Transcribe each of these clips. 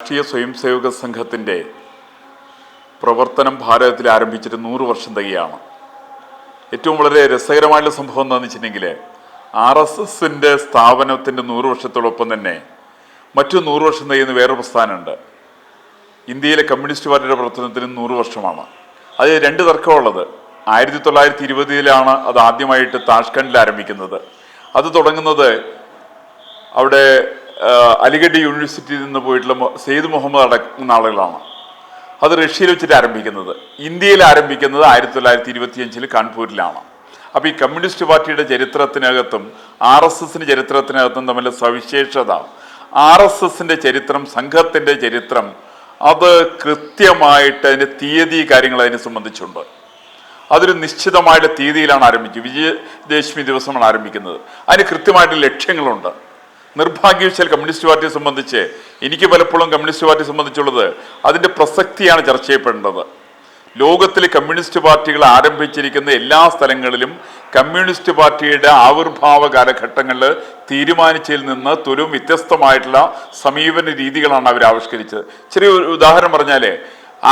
രാഷ്ട്രീയ സ്വയം സേവക സംഘത്തിന്റെ പ്രവർത്തനം ഭാരതത്തിൽ ആരംഭിച്ചിട്ട് നൂറ് വർഷം തികയാണ്. ഏറ്റവും വളരെ രസകരമായിട്ടുള്ള സംഭവം എന്താണെന്ന് വെച്ചിട്ടുണ്ടെങ്കിൽ ആർ എസ് എസിന്റെ സ്ഥാപനത്തിന്റെ നൂറ് വർഷത്തോടൊപ്പം തന്നെ മറ്റു നൂറ് വർഷം തികയുന്ന വേറെ പ്രസ്ഥാനമുണ്ട്. ഇന്ത്യയിലെ കമ്മ്യൂണിസ്റ്റ് പാർട്ടിയുടെ പ്രവർത്തനത്തിന് നൂറ് വർഷമാണ്. അതിൽ രണ്ട് തർക്കമുള്ളത്. ആയിരത്തി തൊള്ളായിരത്തി ഇരുപതിലാണ് അത് ആദ്യമായിട്ട് താഷ്കണ്ടിൽ ആരംഭിക്കുന്നത്. അത് തുടങ്ങുന്നത് അവിടെ അലിഗഡ് യൂണിവേഴ്സിറ്റിയിൽ നിന്ന് പോയിട്ടുള്ള സെയ്ദ് മുഹമ്മദ് അടക്കുന്ന ആളുകളാണ്. അത് റഷ്യയിൽ വെച്ചിട്ട് ആരംഭിക്കുന്നത്. ഇന്ത്യയിൽ ആരംഭിക്കുന്നത് ആയിരത്തി തൊള്ളായിരത്തി ഇരുപത്തിയഞ്ചിൽ കാൺപൂരിലാണ്. അപ്പോൾ ഈ കമ്മ്യൂണിസ്റ്റ് പാർട്ടിയുടെ ചരിത്രത്തിനകത്തും ആർ എസ് എസിന് ചരിത്രത്തിനകത്തും തമ്മിൽ സവിശേഷത ആർ എസ് എസിന്റെ ചരിത്രം സംഘത്തിന്റെ ചരിത്രം അത് കൃത്യമായിട്ട് അതിന്റെ തീയതി കാര്യങ്ങൾ അതിനെ സംബന്ധിച്ചുണ്ട്. അതൊരു നിശ്ചിതമായിട്ട് തീയതിയിലാണ് ആരംഭിച്ചത് വിജയദശമി ദിവസമാണ് ആരംഭിക്കുന്നത്. അതിന് കൃത്യമായിട്ട് ലക്ഷ്യങ്ങളുണ്ട്. നിർഭാഗ്യവശാൽ കമ്മ്യൂണിസ്റ്റ് പാർട്ടിയെ സംബന്ധിച്ച് എനിക്ക് പലപ്പോഴും കമ്മ്യൂണിസ്റ്റ് പാർട്ടിയെ സംബന്ധിച്ചുള്ളത് അതിന്റെ പ്രസക്തിയാണ് ചർച്ച ചെയ്യപ്പെടേണ്ടത്. ലോകത്തിലെ കമ്മ്യൂണിസ്റ്റ് പാർട്ടികൾ ആരംഭിച്ചിരിക്കുന്ന എല്ലാ സ്ഥലങ്ങളിലും കമ്മ്യൂണിസ്റ്റ് പാർട്ടിയുടെ ആവിർഭാവ കാലഘട്ടങ്ങളിൽ തീരുമാനിച്ചതിൽ നിന്ന് തുലും വ്യത്യസ്തമായിട്ടുള്ള സമീപന രീതികളാണ് അവർ ആവിഷ്കരിച്ചത്. ചെറിയ ഉദാഹരണം പറഞ്ഞാൽ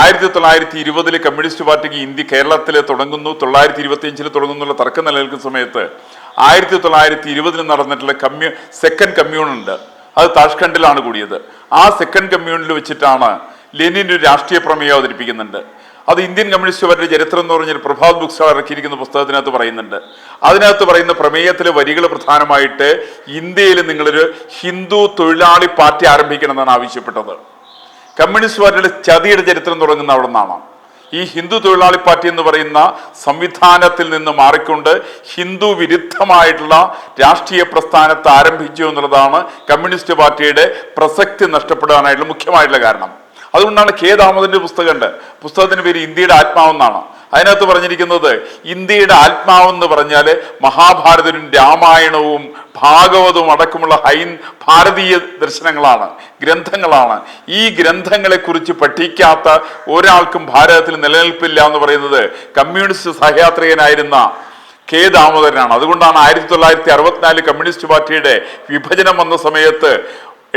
ആയിരത്തി തൊള്ളായിരത്തി ഇരുപതിൽ കമ്മ്യൂണിസ്റ്റ് പാർട്ടിക്ക് ഇന്ത്യ കേരളത്തിൽ തുടങ്ങുന്നു തൊള്ളായിരത്തി ഇരുപത്തി അഞ്ചിൽ തുടങ്ങുന്നുള്ള തർക്കം നിലനിൽക്കുന്ന സമയത്ത് ആയിരത്തി തൊള്ളായിരത്തി ഇരുപതിൽ നടന്നിട്ടുള്ള കമ്മ്യൂ സെക്കൻഡ് കമ്മ്യൂൺ ഉണ്ട്. അത് താഷ്കണ്ടിലാണ് കൂടിയത്. ആ സെക്കൻഡ് കമ്മ്യൂണിൽ വെച്ചിട്ടാണ് ലെനിൻ ഒരു രാഷ്ട്രീയ പ്രമേയം അവതരിപ്പിക്കുന്നുണ്ട്. അത് ഇന്ത്യൻ കമ്മ്യൂണിസ്റ്റ് പാർട്ടിയുടെ ചരിത്രം എന്ന് പറഞ്ഞൊരു പ്രഭാത് ബുക്സ് ഇറക്കിയിരിക്കുന്ന പുസ്തകത്തിനകത്ത് പറയുന്നുണ്ട്. അതിനകത്ത് പറയുന്ന പ്രമേയത്തിലെ വരികൾ പ്രധാനമായിട്ട് ഇന്ത്യയിൽ നിങ്ങളൊരു ഹിന്ദു തൊഴിലാളി പാർട്ടി ആരംഭിക്കണമെന്നാണ് ആവശ്യപ്പെട്ടത്. കമ്മ്യൂണിസ്റ്റ് പാർട്ടിയുടെ ചതിയുടെ ചരിത്രം തുടങ്ങുന്ന അവിടെ നിന്നാണ്. ഈ ഹിന്ദു തൊഴിലാളി പാർട്ടി എന്ന് പറയുന്ന സംവിധാനത്തിൽ നിന്ന് മാറിക്കൊണ്ട് ഹിന്ദു വിരുദ്ധമായിട്ടുള്ള രാഷ്ട്രീയ പ്രസ്ഥാനത്തെ ആരംഭിച്ചു എന്നുള്ളതാണ് കമ്മ്യൂണിസ്റ്റ് പാർട്ടിയുടെ പ്രസക്തി നഷ്ടപ്പെടാനായിട്ടുള്ള മുഖ്യമായിട്ടുള്ള കാരണം. അതുകൊണ്ടാണ് കെ ദാമോദിന്റെ പുസ്തകമുണ്ട്. പുസ്തകത്തിന്റെ പേര് ഇന്ത്യയുടെ ആത്മാവെന്നാണ്. അതിനകത്ത് പറഞ്ഞിരിക്കുന്നത് ഇന്ത്യയുടെ ആത്മാവെന്ന് പറഞ്ഞാൽ മഹാഭാരതനും രാമായണവും ഭാഗവതവും അടക്കമുള്ള ഹൈൻ ഭാരതീയ ദർശനങ്ങളാണ് ഗ്രന്ഥങ്ങളാണ്. ഈ ഗ്രന്ഥങ്ങളെ കുറിച്ച് പഠിക്കാത്ത ഒരാൾക്കും ഭാരതത്തിൽ നിലനിൽപ്പില്ല എന്ന് പറയുന്നത് കമ്മ്യൂണിസ്റ്റ് സഹയാത്രികനായിരുന്ന കെ ദാമോദരനാണ്. അതുകൊണ്ടാണ് ആയിരത്തി തൊള്ളായിരത്തി അറുപത്തിനാല് കമ്മ്യൂണിസ്റ്റ് പാർട്ടിയുടെ വിഭജനം വന്ന സമയത്ത്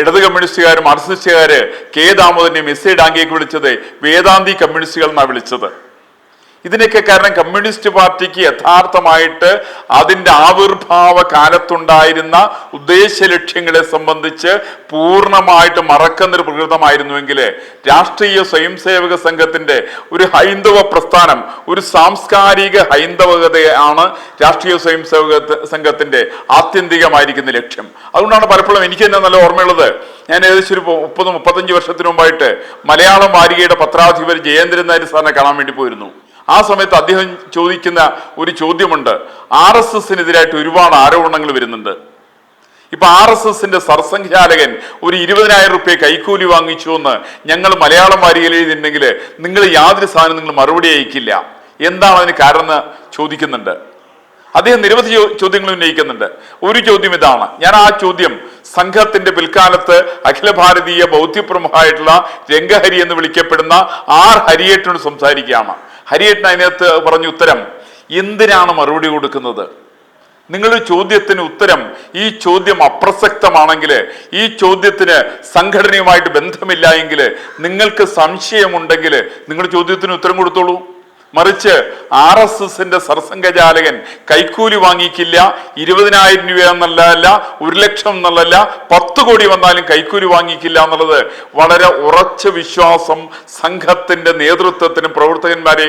ഇടത് കമ്മ്യൂണിസ്റ്റുകാരും മാർക്സിസ്റ്റുകാര് കെ ദാമോദരനെ മെസ്സി ഡാങ്കിയേക്ക് വിളിച്ചത് വേദാന്തി കമ്മ്യൂണിസ്റ്റുകൾ എന്നാണ് വിളിച്ചത്. ഇതിനൊക്കെ കാരണം കമ്മ്യൂണിസ്റ്റ് പാർട്ടിക്ക് യഥാർത്ഥമായിട്ട് അതിന്റെ ആവിർഭാവ കാലത്തുണ്ടായിരുന്ന ഉദ്ദേശ ലക്ഷ്യങ്ങളെ സംബന്ധിച്ച് പൂർണമായിട്ട് മറക്കുന്നൊരു പ്രകൃതമായിരുന്നുവെങ്കിൽ രാഷ്ട്രീയ സ്വയം സേവക സംഘത്തിന്റെ ഒരു ഹൈന്ദവ പ്രസ്ഥാനം ഒരു സാംസ്കാരിക ഹൈന്ദവകതയാണ് രാഷ്ട്രീയ സ്വയം സേവക സംഘത്തിന്റെ ആത്യന്തികമായിരിക്കുന്ന ലക്ഷ്യം. അതുകൊണ്ടാണ് പലപ്പോഴും എനിക്ക് തന്നെ നല്ല ഓർമ്മയുള്ളത്. ഞാൻ ഏകദേശം ഒരു മുപ്പത് മുപ്പത്തഞ്ച് വർഷത്തിന് മുമ്പായിട്ട് മലയാളം വാരികയുടെ പത്രാധിപർ ജയേന്ദ്രൻ നായർ സാറിനെ കാണാൻ വേണ്ടി പോയിരുന്നു. ആ സമയത്ത് അദ്ദേഹം ചോദിക്കുന്ന ഒരു ചോദ്യമുണ്ട്. ആർ എസ് എസിനെതിരായിട്ട് ഒരുപാട് ആരോപണങ്ങൾ വരുന്നുണ്ട്. ഇപ്പൊ ആർ എസ് എസിന്റെ സർസംഘാലകൻ ഒരു ഇരുപതിനായിരം റുപ്യ കൈക്കൂലി വാങ്ങിച്ചു എന്ന് ഞങ്ങൾ മലയാളം വാരികയിൽ എഴുതിയിട്ടുണ്ടെങ്കിൽ നിങ്ങൾ യാതൊരു സാധനം നിങ്ങൾ മറുപടി അയക്കില്ല. എന്താണ് അതിന് കാരണം ചോദിക്കുന്നുണ്ട്. അദ്ദേഹം നിരവധി ചോദ്യങ്ങൾ ഉന്നയിക്കുന്നുണ്ട്. ഒരു ചോദ്യം ഇതാണ്. ഞാൻ ആ ചോദ്യം സംഘത്തിന്റെ പിൽക്കാലത്ത് അഖില ഭാരതീയ ബൗദ്ധ്യപ്രമുഖമായിട്ടുള്ള രംഗഹരി എന്ന് വിളിക്കപ്പെടുന്ന ആർ ഹരിയേട്ടനോട് സംസാരിക്കുകയാണ്. ഹരിയേട്ടൻ അതിനകത്ത് പറഞ്ഞ ഉത്തരം എന്തിനാണ് മറുപടി കൊടുക്കുന്നത്? നിങ്ങളുടെ ചോദ്യത്തിന് ഉത്തരം ഈ ചോദ്യം അപ്രസക്തമാണെങ്കിൽ ഈ ചോദ്യത്തിന് സംഘടനയുമായിട്ട് ബന്ധമില്ല എങ്കിൽ നിങ്ങൾക്ക് സംശയമുണ്ടെങ്കിൽ നിങ്ങളുടെ ചോദ്യത്തിന് ഉത്തരം കൊടുത്തോളൂ. മറിച്ച് ആർ എസ് എസിന്റെ സർസംഘചാലകൻ കൈക്കൂലി വാങ്ങിക്കില്ല ഇരുപതിനായിരം രൂപ എന്നുള്ളതല്ല ഒരു ലക്ഷം എന്നുള്ളതല്ല പത്ത് കോടി വന്നാലും കൈക്കൂലി വാങ്ങിക്കില്ല എന്നുള്ളത് വളരെ ഉറച്ച വിശ്വാസം സംഘത്തിന്റെ നേതൃത്വത്തിനും പ്രവർത്തകന്മാരെ